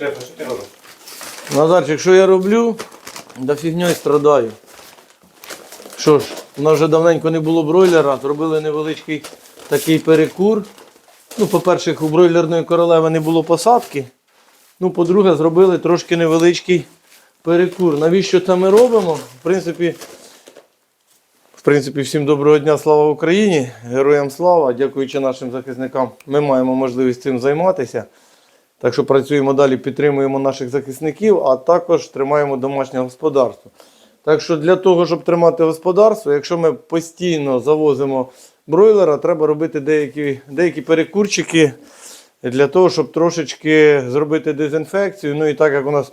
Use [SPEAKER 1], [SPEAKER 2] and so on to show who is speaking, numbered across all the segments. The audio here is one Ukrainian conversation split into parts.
[SPEAKER 1] Шефе, що ти робиш?
[SPEAKER 2] Назарчик, що я роблю? Да фігньою страдаю. Що ж, у нас вже давненько не було бройлера, зробили невеличкий такий перекур. Ну, по-перше, у бройлерної королеви не було посадки. Ну, по-друге, зробили трошки невеличкий перекур. Навіщо це ми робимо? В принципі, в принципі, всім доброго дня, слава Україні! Героям слава! Дякуючи нашим захисникам, ми маємо можливість цим займатися. Так що працюємо далі, підтримуємо наших захисників, а також тримаємо домашнє господарство. Так що для того, щоб тримати господарство, якщо ми постійно завозимо бройлера, треба робити деякі, деякі перекурчики для того, щоб трошечки зробити дезінфекцію. Ну і так як у нас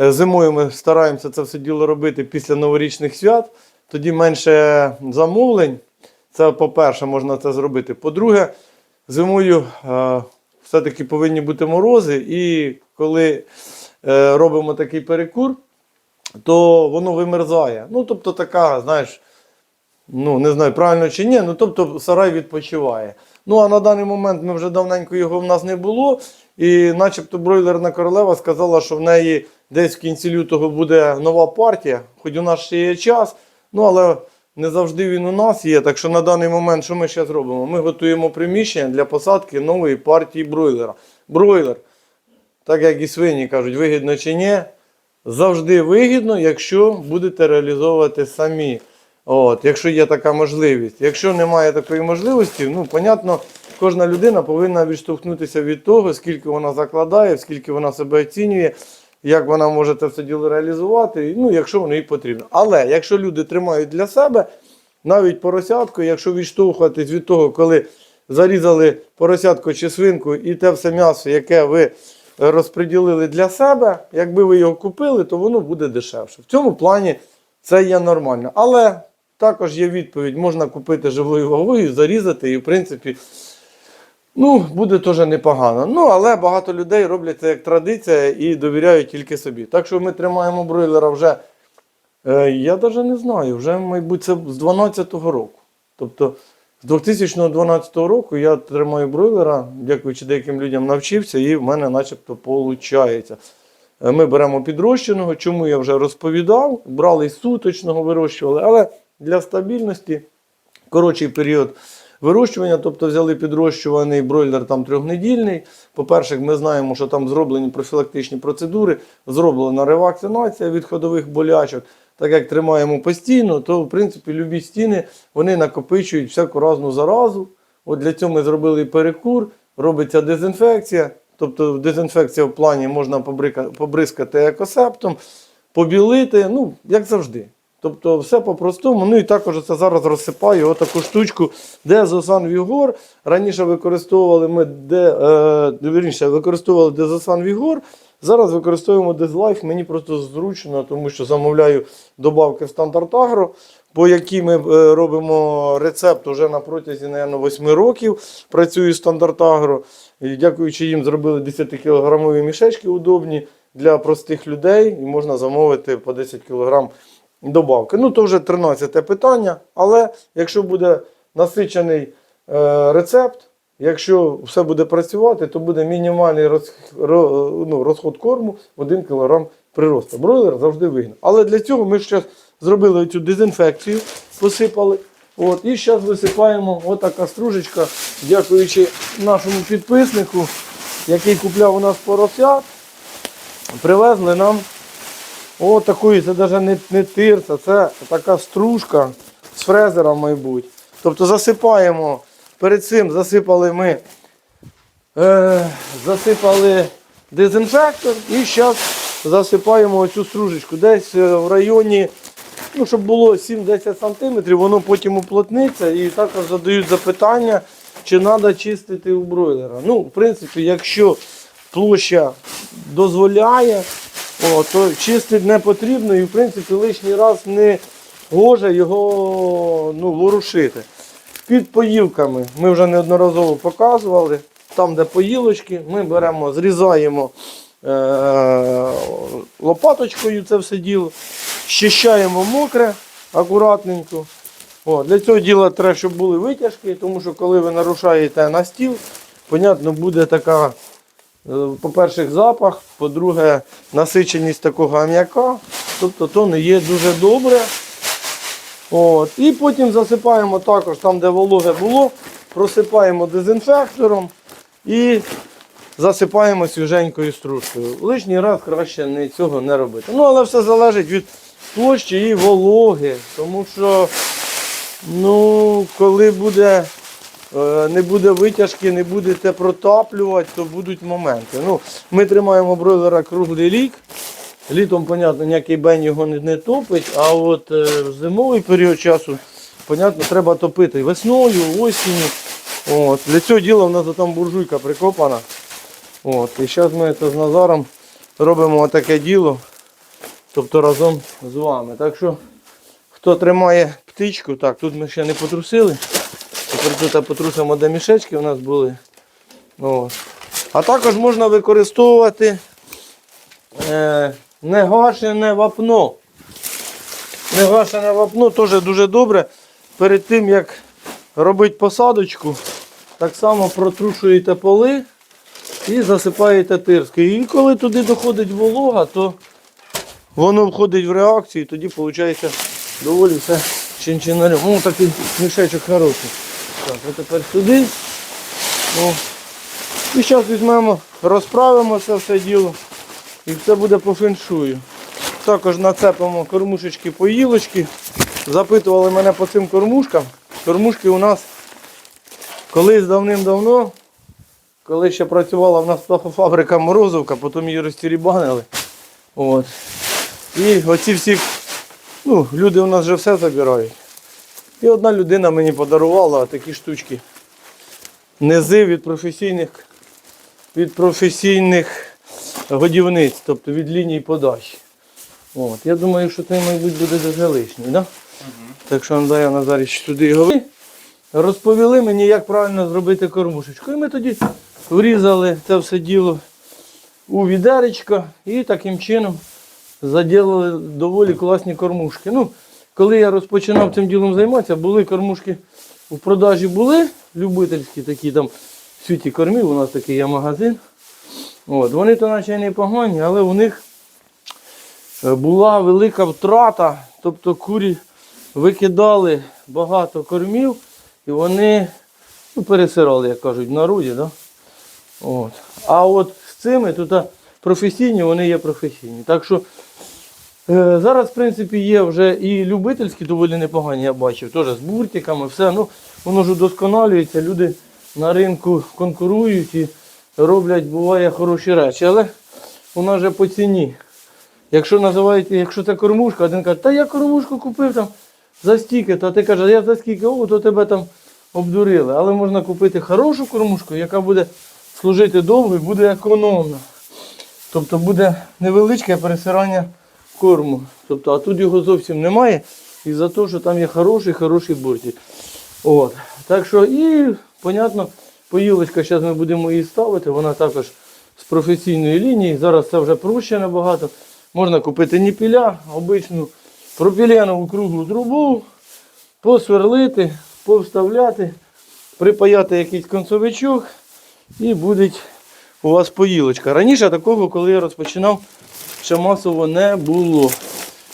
[SPEAKER 2] е, зимою ми стараємося це все діло робити після новорічних свят, тоді менше замовлень. Це по-перше, можна це зробити. По-друге, зимою е, все-таки повинні бути морози, і коли е, робимо такий перекур, то воно вимерзає. Ну, тобто така, знаєш, ну не знаю, правильно чи ні, ну тобто сарай відпочиває. Ну а на даний момент ми вже давненько його в нас не було. І начебто бройлерна королева сказала, що в неї десь в кінці лютого буде нова партія, хоч у нас ще є час. Ну але не завжди він у нас є. Так що на даний момент, що ми зараз робимо? Ми готуємо приміщення для посадки нової партії бройлера. Бройлер, так як і свині кажуть, вигідно чи ні, завжди вигідно, якщо будете реалізовувати самі. От, якщо є така можливість. Якщо немає такої можливості, ну, понятно, кожна людина повинна відштовхнутися від того, скільки вона закладає, скільки вона себе оцінює, як вона може це все діло реалізувати, ну, якщо воно їй потрібно. Але якщо люди тримають для себе, навіть поросятку, якщо відштовхуватись від того, коли зарізали поросятку чи свинку і те все м'ясо, яке ви розподілили для себе, якби ви його купили, то воно буде дешевше. В цьому плані це є нормально. Але також є відповідь: можна купити живою вагою, зарізати, і в принципі. Ну, буде теж непогано. Ну, але багато людей роблять це як традиція і довіряють тільки собі. Так що ми тримаємо бройлера вже, е, я навіть не знаю, вже, мабуть, це з 2012 року. Тобто з 2012 року я тримаю бройлера, дякуючи деяким людям навчився, і в мене начебто виходить. Ми беремо підрощеного, чому я вже розповідав, брали із суточного, вирощували, але для стабільності коротший період вирощування, тобто взяли підрощуваний бройлер там трьохнедільний. По-перше, ми знаємо, що там зроблені профілактичні процедури, зроблена ревакцинація від ходових болячок. Так як тримаємо постійно, то в принципі любі стіни вони накопичують всяку разну заразу. От для цього ми зробили перекур, робиться дезінфекція. Тобто дезінфекція в плані можна побризкати екосептом, побілити, ну, як завжди. Тобто все по-простому. Ну і також це зараз розсипаю отаку штучку Дезосан Вігор. Раніше використовували ми де, е, вірніше, використовували Дезосан Вігор. Зараз використовуємо Дезлайф. Мені просто зручно, тому що замовляю добавки в стандарт Агро, по якій ми е, робимо рецепт уже на протязі, наверное, 8 років. Працюю стандарт Агро. І дякуючи їм, зробили 10-кілограмові мішечки удобні для простих людей. І можна замовити по 10 кг добавки. Ну, то вже 13 питання. Але якщо буде насичений е, рецепт, якщо все буде працювати, то буде мінімальний роз, ро- ну, розход корму в 1 кг приросту. Бройлер завжди вигне. Але для цього ми зараз зробили цю дезінфекцію, посипали. От, і зараз висипаємо отака стружечка, дякуючи нашому підписнику, який купляв у нас поросят, привезли нам о, такої, це навіть не, не тирса, це така стружка з фрезера, мабуть. Тобто засипаємо, перед цим засипали ми е, засипали дезінфектор і зараз засипаємо оцю стружечку. Десь е, в районі, ну, щоб було 7-10 см, воно потім уплотниться і також задають запитання, чи треба чистити у бройлера. Ну, в принципі, якщо площа дозволяє, о, то чистити не потрібно і в принципі лишній раз не гоже його ну, ворушити. Під поїлками ми вже неодноразово показували. Там, де поїлочки, ми беремо, зрізаємо е- лопаточкою це все діло, щищаємо мокре акуратненько. О, для цього діла треба, щоб були витяжки, тому що коли ви нарушаєте на стіл, понятно, буде така По-перше, запах, по-друге, насиченість такого ам'яка. Тобто то не є дуже добре. От. І потім засипаємо також там, де вологе було, просипаємо дезінфектором і засипаємо свіженькою стружкою. Лишній раз краще цього не робити. Ну, але все залежить від площі і вологи. Тому що, ну, коли буде, е, не буде витяжки, не будете протаплювати, то будуть моменти. Ну, ми тримаємо бройлера круглий рік. Літом, понятно, ніякий бень його не, не топить, а от е, в зимовий період часу, понятно, треба топити весною, осінню. От. Для цього діла в нас там буржуйка прикопана. От. І зараз ми це з Назаром робимо таке діло, тобто разом з вами. Так що, хто тримає птичку, так, тут ми ще не потрусили. Тепер тут потрусимо, де мішечки у нас були. От. А також можна використовувати е, негашене вапно. Негашене вапно теж дуже добре. Перед тим як робити посадочку, так само протрушуєте поли і засипаєте тирскою. І коли туди доходить волога, то воно входить в реакцію, і тоді виходить доволі все чинчинарем. О, такий мішечок хороший. Так, а тепер сюди. О. І зараз візьмемо, розправимо це все діло і все буде по феншую. Також нацепимо кормушечки поїлочки. Запитували мене по цим кормушкам. Кормушки у нас колись давним-давно, коли ще працювала в нас птахофабрика Морозовка, потім її розтірібанили. От. І оці всі ну, люди у нас вже все забирають. І одна людина мені подарувала такі штучки. Низи від професійних, від професійних годівниць, тобто від ліній подачі. От. Я думаю, що це, мабуть, буде дуже лишній. Да? Так що Андрій Назаріч сюди його розповіли мені, як правильно зробити кормушечку. І ми тоді врізали це все діло у відеречко і таким чином заділили доволі класні кормушки. Ну, коли я розпочинав цим ділом займатися, були кормушки у продажі були, любительські такі там в світі кормів, у нас такий є магазин. От, вони то наче не погані, але у них е, була велика втрата, тобто курі викидали багато кормів і вони ну, пересирали, як кажуть, в народі. Да? От. А от з цими тут професійні, вони є професійні. Так що зараз, в принципі, є вже і любительські доволі непогані, я бачив, теж з буртиками, все. Ну, воно ж удосконалюється, люди на ринку конкурують і роблять, буває, хороші речі. Але вона вже по ціні. Якщо називаєте, якщо це кормушка, один каже, та я кормушку купив там за стільки, то ти кажеш, я за скільки, о, то тебе там обдурили. Але можна купити хорошу кормушку, яка буде служити довго і буде економна. Тобто буде невеличке пересирання корму. Тобто, а тут його зовсім немає. І за те, що там є хороший, хороший бортик. От. Так що і, понятно, поїлочка, зараз ми будемо її ставити, вона також з професійної лінії. Зараз це вже проще набагато. Можна купити ніпіля, обичну пропіленову круглу трубу, посверлити, повставляти, припаяти якийсь концовичок і буде у вас поїлочка. Раніше такого, коли я розпочинав, ще масово не було.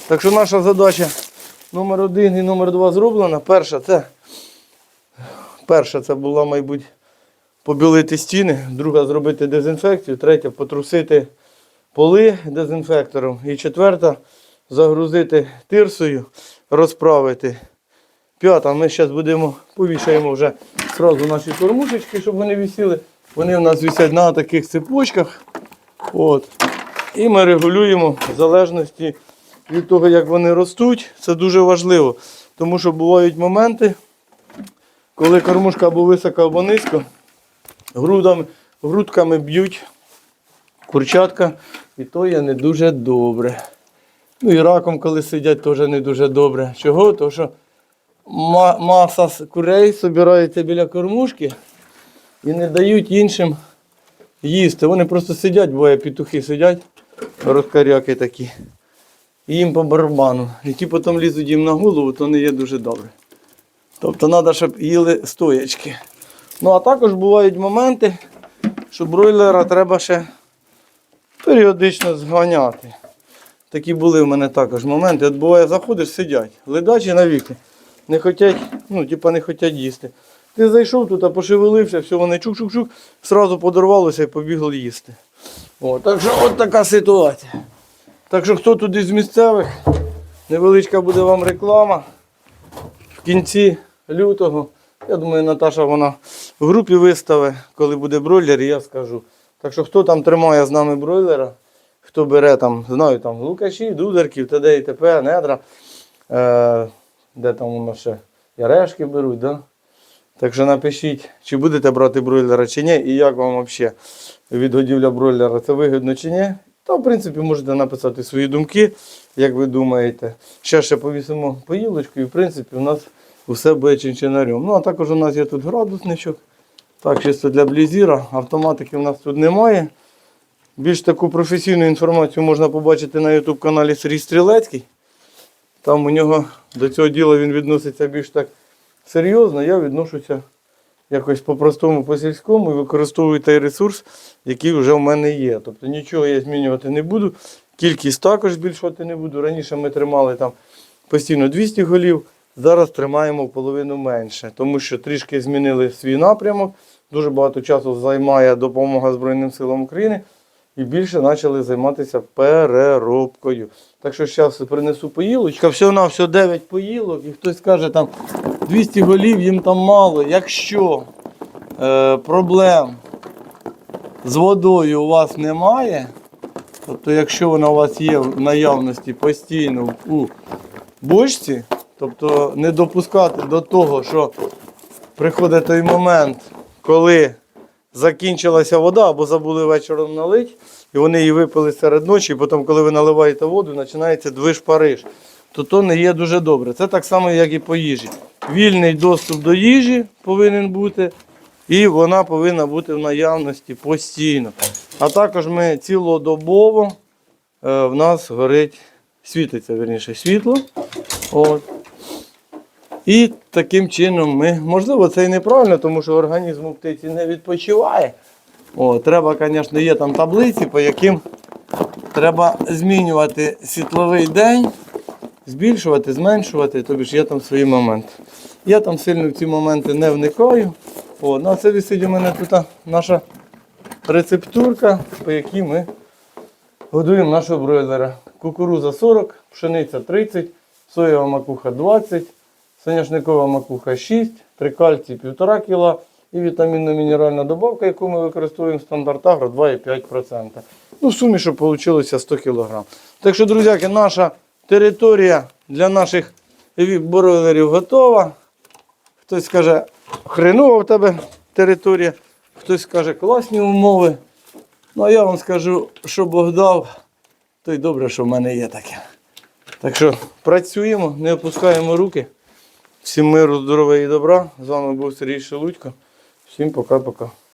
[SPEAKER 2] Так що наша задача номер один і номер два зроблена. Перша це, перша це була, мабуть, побілити стіни, друга зробити дезінфекцію, третя потрусити поли дезінфектором. І четверта загрузити тирсою, розправити. П'ята, ми зараз будемо, повішаємо вже одразу наші кормушечки, щоб вони висіли. Вони у нас висять на таких цепочках. От. І ми регулюємо в залежності від того, як вони ростуть. Це дуже важливо. Тому що бувають моменти, коли кормушка або висока, або низько, грудами, грудками б'ють курчатка, і то є не дуже добре. Ну і раком, коли сидять, теж не дуже добре. Чого? Тому що маса курей збирається біля кормушки і не дають іншим їсти. Вони просто сидять, буває, петухи сидять, розкаряки такі. І їм по барабану. І ті потім лізуть їм на голову, то не є дуже добре. Тобто треба, щоб їли стоячки. Ну а також бувають моменти, що бройлера треба ще періодично зганяти. Такі були в мене також моменти. От буває, заходиш, сидять, ледачі навіки. Не хотять, ну, типа не хотять їсти. Ти зайшов тут, а пошевелився, все, вони чук-чук-чук, сразу подорвалося і побігли їсти. О, так що от така ситуація. Так що хто туди з місцевих, невеличка буде вам реклама. В кінці лютого, я думаю, Наташа вона в групі виставить, коли буде бройлер, і я скажу. Так що хто там тримає з нами бройлера, хто бере там, знаю, там лукашів, дударків, т.д. і т.п., недра, е, де там воно ще ярешки беруть, да? Так що напишіть, чи будете брати бройлера чи ні, і як вам взагалі відгодівля бройлера, це вигідно чи ні. Та, в принципі, можете написати свої думки, як ви думаєте. Ще ще повісимо поїлочку, і в принципі у нас усе буде чинчинарем. Ну, а також у нас є тут градусничок. Так, чисто для блізіра. Автоматики у нас тут немає. Більш таку професійну інформацію можна побачити на YouTube каналі Сергій Стрілецький. Там у нього до цього діла він відноситься більш так серйозно. Я відношуся якось по-простому, по-сільському і використовую той ресурс, який вже в мене є. Тобто нічого я змінювати не буду. Кількість також збільшувати не буду. Раніше ми тримали там постійно 200 голів, зараз тримаємо половину менше, тому що трішки змінили свій напрямок. Дуже багато часу займає допомога Збройним силам України і більше почали займатися переробкою. Так що зараз принесу поїлочка. Все на все 9 поїлок, і хтось каже там 200 голів їм там мало. Якщо е, проблем з водою у вас немає, тобто якщо вона у вас є в наявності постійно у бочці, тобто не допускати до того, що приходить той момент, коли закінчилася вода або забули вечором налити, і вони її випили серед ночі, і потім, коли ви наливаєте воду, починається движ-париж. То то не є дуже добре. Це так само, як і по їжі. Вільний доступ до їжі повинен бути, і вона повинна бути в наявності постійно. А також ми цілодобово е, в нас горить, світиться верніше світло. От. І таким чином ми, можливо, це і неправильно, тому що організм у птиці не відпочиває. О, треба, звісно, є там таблиці, по яким треба змінювати світловий день, збільшувати, зменшувати, тобі ж є там свої моменти. Я там сильно в ці моменти не вникаю. О, на це висить у мене тут наша рецептурка, по якій ми годуємо нашого бройлера. Кукуруза 40, пшениця 30, соєва макуха 20, соняшникова макуха 6, трикальцій 1,5 кг і вітамінно-мінеральна добавка, яку ми використовуємо стандарт агро 2,5%. Ну, в сумі, щоб вийшло 100 кг. Так що, друзяки, наша територія для наших бройлерів готова. Хтось скаже, хренова в тебе територія, хтось скаже, класні умови. Ну, а я вам скажу, що Бог дав, то й добре, що в мене є таке. Так що працюємо, не опускаємо руки. Всім миру, здоров'я і добра. З вами був Сергій Шелудько. Всім пока-пока.